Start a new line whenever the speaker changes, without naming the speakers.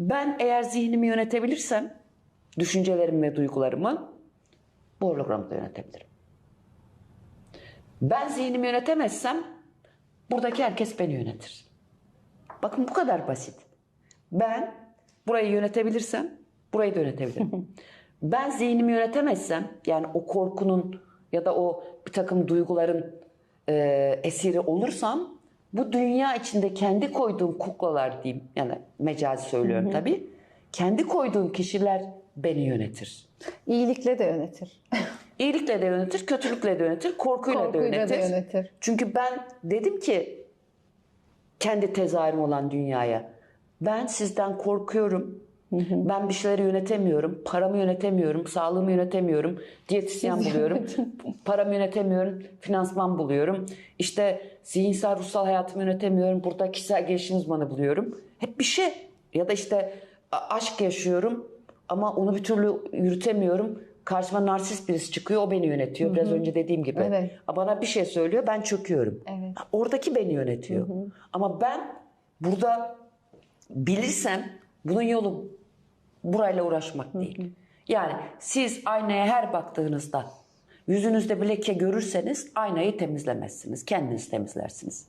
Ben eğer zihnimi yönetebilirsem, düşüncelerimi ve duygularımı bu hologramı da yönetebilirim. Ben zihnimi yönetemezsem buradaki herkes beni yönetir. Bakın bu kadar basit. Ben burayı yönetebilirsem burayı da yönetebilirim. ben zihnimi yönetemezsem yani o korkunun ya da o bir takım duyguların e, esiri olursam bu dünya içinde kendi koyduğum kuklalar diyeyim yani mecazi söylüyorum tabii. Kendi koyduğum kişiler beni yönetir.
İyilikle de yönetir.
İyilikle de yönetir, kötülükle de yönetir, korkuyla,
Korkuyla
da yönetir.
yönetir.
Çünkü ben dedim ki kendi tezahürüm olan dünyaya ben sizden korkuyorum. Ben bir şeyleri yönetemiyorum. Paramı yönetemiyorum. Sağlığımı yönetemiyorum. Diyetisyen buluyorum. Paramı yönetemiyorum. Finansman buluyorum. İşte zihinsel ruhsal hayatımı yönetemiyorum. Burada kişisel gelişim uzmanı buluyorum. Hep bir şey. Ya da işte aşk yaşıyorum ama onu bir türlü yürütemiyorum. Karşıma narsist birisi çıkıyor. O beni yönetiyor. Biraz önce dediğim gibi.
Evet.
Bana bir şey söylüyor. Ben çöküyorum.
Evet.
Oradaki beni yönetiyor. Ama ben burada bilirsem bunun yolu burayla uğraşmak değil. Yani siz aynaya her baktığınızda yüzünüzde bir leke görürseniz aynayı temizlemezsiniz. Kendiniz temizlersiniz.